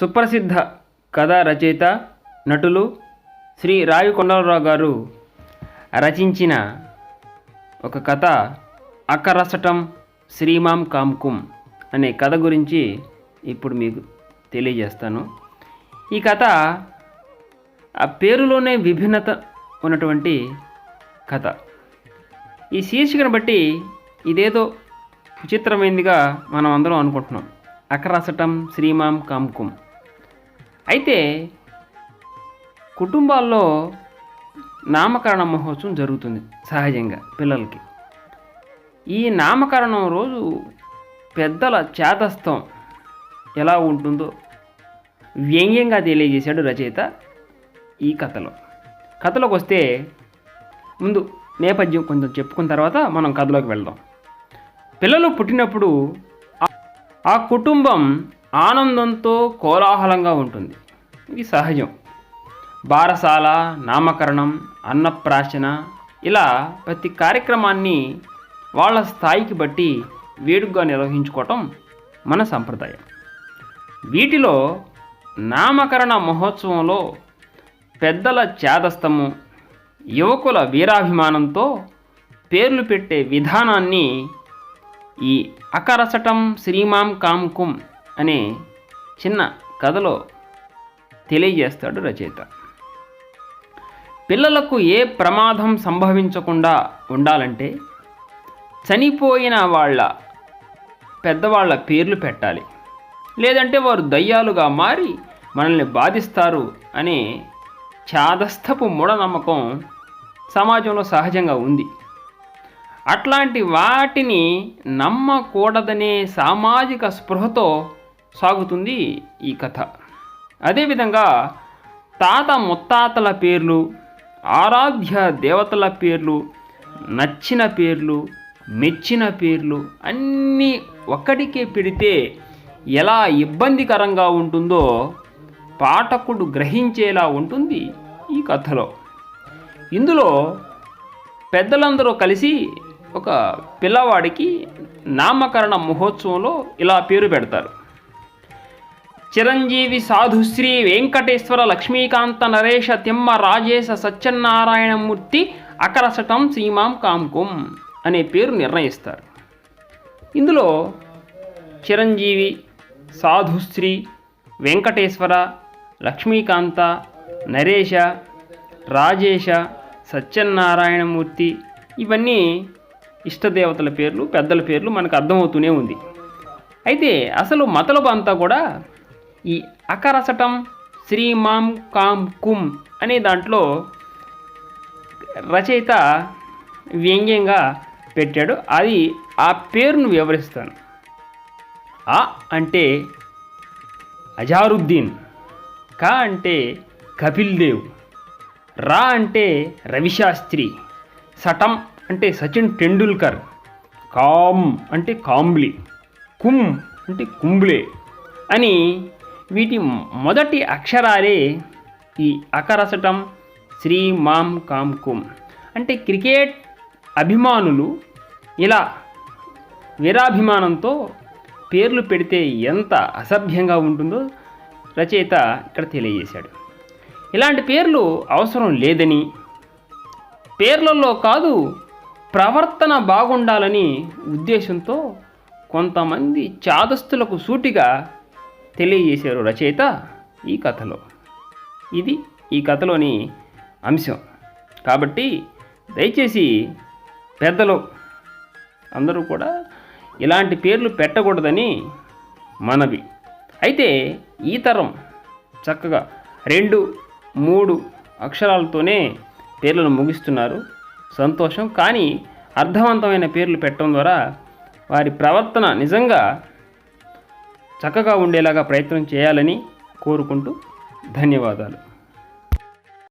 సుప్రసిద్ధ కథా రచయిత నటులు శ్రీ రావి కొండలరావు గారు రచించిన ఒక కథ అక్కరసటం శ్రీమాం కామ్కుం అనే కథ గురించి ఇప్పుడు మీకు తెలియజేస్తాను. ఈ కథ ఆ పేరులోనే విభిన్నత ఉన్నటువంటి కథ. ఈ శీర్షికను బట్టి ఇదేదో విచిత్రమైనదిగా మనం అందరం అనుకుంటున్నాం. అకరసటం శ్రీమాం కామ్కుం. అయితే కుటుంబాల్లో నామకరణ మహోత్సవం జరుగుతుంది సహజంగా పిల్లలకి. ఈ నామకరణం రోజు పెద్దల చేతస్థం ఎలా ఉంటుందో వ్యంగ్యంగా తెలియజేశాడు రచయిత ఈ కథలో. కథలోకి వస్తే ముందు నేపథ్యం కొంచెం చెప్పుకున్న తర్వాత మనం కథలోకి వెళ్దాం. పిల్లలు పుట్టినప్పుడు ఆ- ఆ కుటుంబం ఆనందంతో కోలాహలంగా ఉంటుంది. ఇది సహజం. బారసాల నామకరణం అన్నప్రాశన ఇలా ప్రతి కార్యక్రమాన్ని వాళ్ళ స్థాయికి బట్టి వేడుకగా నిర్వహించుకోవటం మన సంప్రదాయం. వీటిలో నామకరణ మహోత్సవంలో పెద్దల చేదస్తము యువకుల వీరాభిమానంతో పేర్లు పెట్టే విధానాన్ని ఈ అకరసటం శ్రీమాం కాంకుం అనే చిన్న కథలో తెలియజేస్తాడు రచయిత. పిల్లలకు ఏ ప్రమాదం సంభవించకుండా ఉండాలంటే చనిపోయిన వాళ్ళ పెద్దవాళ్ళ పేర్లు పెట్టాలి. లేదంటే వారు దయ్యాలుగా మారి మనల్ని బాధిస్తారు అనే చాదస్తపు మూఢనమ్మకం సమాజంలో సహజంగా ఉంది. అట్లాంటి వాటిని నమ్మకూడదనే సామాజిక స్పృహతో సాగుతుంది ఈ కథ. అదేవిధంగా తాత ముత్తాతల పేర్లు ఆరాధ్య దేవతల పేర్లు నచ్చిన పేర్లు మెచ్చిన పేర్లు అన్నీ ఒక్కడికే పెడితే ఎలా ఇబ్బందికరంగా ఉంటుందో పాఠకుడు గ్రహించేలా ఉంటుంది ఈ కథలో. ఇందులో పెద్దలందరూ కలిసి ఒక పిల్లవాడికి నామకరణ మహోత్సవంలో ఇలా పేరు పెడతారు. చిరంజీవి సాధుశ్రీ వెంకటేశ్వర లక్ష్మీకాంత నరేష తిమ్మ రాజేశ సత్యనారాయణమూర్తి అకరసటం సీమాం కాంకుం అనే పేరు నిర్ణయిస్తారు. ఇందులో చిరంజీవి సాధుశ్రీ వెంకటేశ్వర లక్ష్మీకాంత నరేష రాజేశ సత్యనారాయణమూర్తి ఇవన్నీ ఇష్టదేవతల పేర్లు పెద్దల పేర్లు మనకు అర్థమవుతూనే ఉంది. అయితే అసలు మతలబు అంతా కూడా ఈ అకరసటం శ్రీమాం కాం కుం అనే దాంట్లో రచయిత వ్యంగ్యంగా పెట్టాడు. అది ఆ పేరును వివరిస్తాను. ఆ అంటే అజారుద్దీన్ క అంటే కపిల్ దేవ్ రా అంటే రవిశాస్త్రి సటం అంటే సచిన్ టెండూల్కర్ కామ్ అంటే కాంబ్లీ కుమ్ అంటే కుంబ్లే అని వీటి మొదటి అక్షరాలే ఈ అకరసటం శ్రీ మాం కాం కుం. అంటే క్రికెట్ అభిమానులు ఇలా వీరాభిమానంతో పేర్లు పెడితే ఎంత అసభ్యంగా ఉంటుందో రచయిత ఇక్కడ తెలియజేశాడు. ఇలాంటి పేర్లు అవసరం లేదని పేర్లలో కాదు ప్రవర్తన బాగుండాలని ఉద్దేశంతో కొంతమంది చాదస్తులకు సూటిగా తెలియజేశారు రచయిత ఈ కథలో. ఇది ఈ కథలోని అంశం. కాబట్టి దయచేసి పెద్దలు అందరూ కూడా ఇలాంటి పేర్లు పెట్టకూడదని మనవి. అయితే ఈ తరం చక్కగా రెండు మూడు అక్షరాలతోనే పేర్లను ముగిస్తున్నారు. సంతోషం. కానీ అర్థవంతమైన పేర్లు పెట్టడం ద్వారా వారి ప్రవర్తన నిజంగా చక్కగా ఉండేలాగా ప్రయత్నం చేయాలని కోరుకుంటూ ధన్యవాదాలు.